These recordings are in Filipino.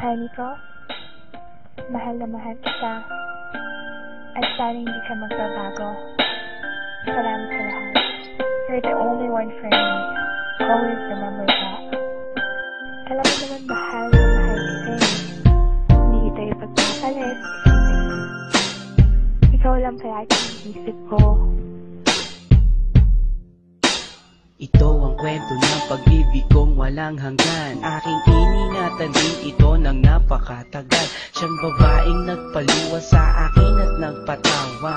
Honey ko, mahal na mahal kita. At sana hindi ka magbabago. Salamat sa lahat. You're the only one for me. Always remember that. Alam mo naman mahal na mahal kita eh. Hindi kita ipagpapalit. Ikaw lang palagi ang isip ko. Ito ang kwento ng pag-ibig kong walang hanggan Aking iningatan din ito ng napakatagal. Siyang babaeng nagpaluwa sa akin at nagpatawa.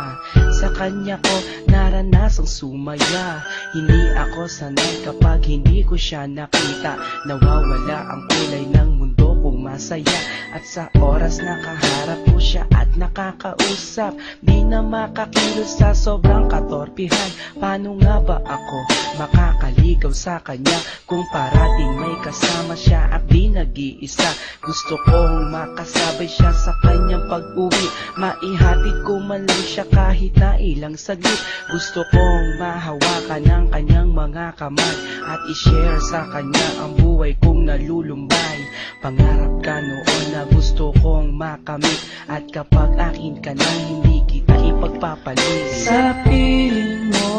Sa kanya ko naranasang sumaya. Hindi ako sanay kapag hindi ko siya nakita. Nawawala ang kulay ng mundo kong masaya At sa oras nakaharap ko siya at nakakausap. Di na makakilos sa sobrang katorpihan. Paano nga ba ako makakaligaw sa kanya Kung parating may kasama siya at di nag-iisa? Gusto kong makasabay siya sa kanyang pag-uwi. Maihatid ko man lang siya kahit na ilang saglit. Gusto kong mahawakan ng kanyang mga kamay At i-share sa kanya ang buhay kong nalulumbay. Pangarap ka noon na gusto kong makamit. At kapag akin ka na hindi kita ipagpapalit. Sa piling mo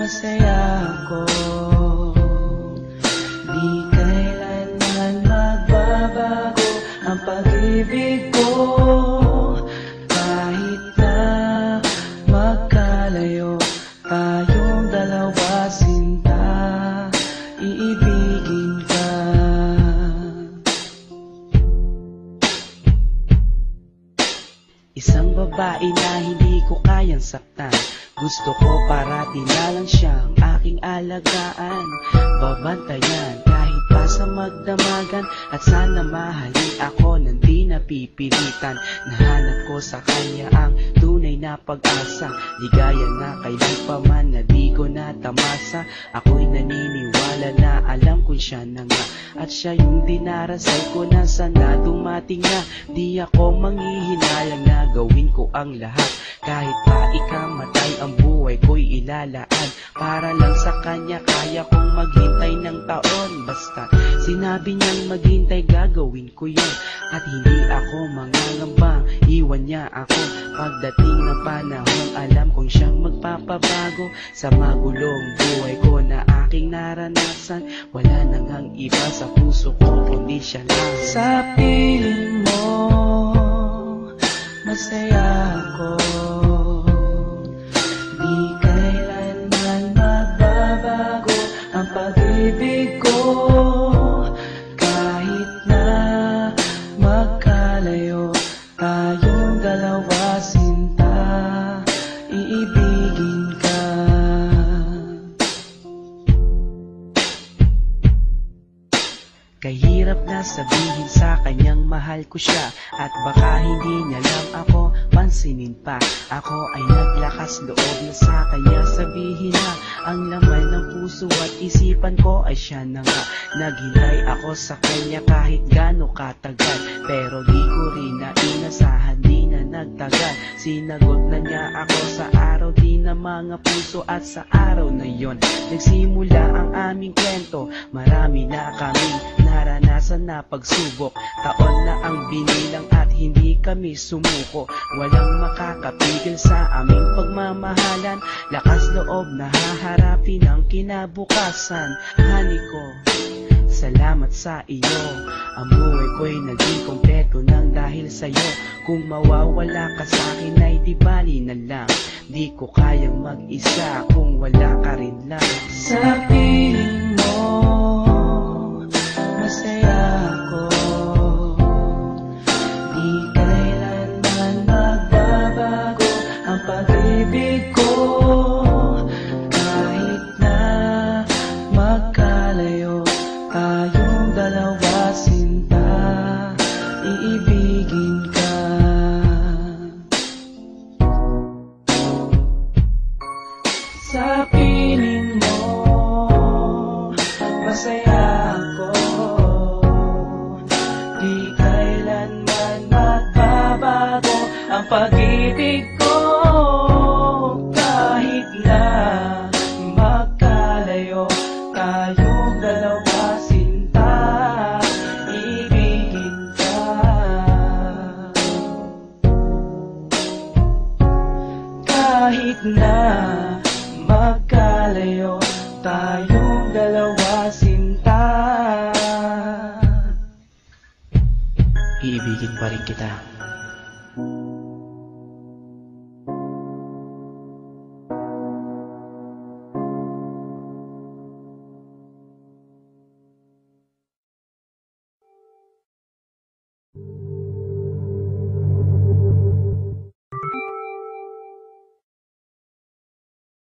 masaya ako saktan. Gusto ko parati na lang siyang aking alagaan. Babantayan kahit pa sa magdamagan. At sana mahalin ako nang di napipilitan. Nahanap ko sa kanya ang tunay na pag-asa. Ligaya na kailan pa man na di ko natamasa. Ako'y naniniwala na alam kong siya na nga. At siya yung dinarasal ko na sana dumating na. Di ako manghihinalang na gawin ko ang lahat Kahit pa ikamatay ang buhay ko'y ilalaan. Para lang sa kanya kaya kong maghintay ng taon. Basta sinabi niyang maghintay gagawin ko yun. At hindi ako mangangamba Iwan niya ako. Pagdating ng panahon alam kong siyang magpapabago. Sa magulong buhay ko na aking naranasan Wala nang ang iba sa puso ko kundi siya lang. Sa piling mo masaya ako sabihin sa kanyang mahal ko siya. At baka hindi niya lang ako pansinin pa. Ako ay naglakas loob na sa kanya. Sabihin na Ang laman ng puso at isipan ko ay siya na nga. Naghintay ako sa kanya kahit gano'ng katagal. Pero di ko rin na inasahan di na nagtagal. Sinagot na niya ako sa araw di na mga puso At sa araw na yon Nagsimula ang aming kwento. Marami na kaming naranasan na pagsubok. Taon na ang binilang at hindi kami sumuko. Walang makakapigil sa aming pagmamahalan. Lakas loob na haharapin ang kinabukasan. Hani ko, salamat sa iyo. Ang buhay ko'y naging kompleto nang dahil sa'yo. Kung mawawala ka sa akin ay di bali na lang. Di ko kayang mag-isa kung wala ka rin lang. Sa ang pag-ibig ko kahit na magkalayo tayong dalawa sinta ibigin ka. Kahit na magkalayo tayong dalawa sinta. Iibigin pa rin kita.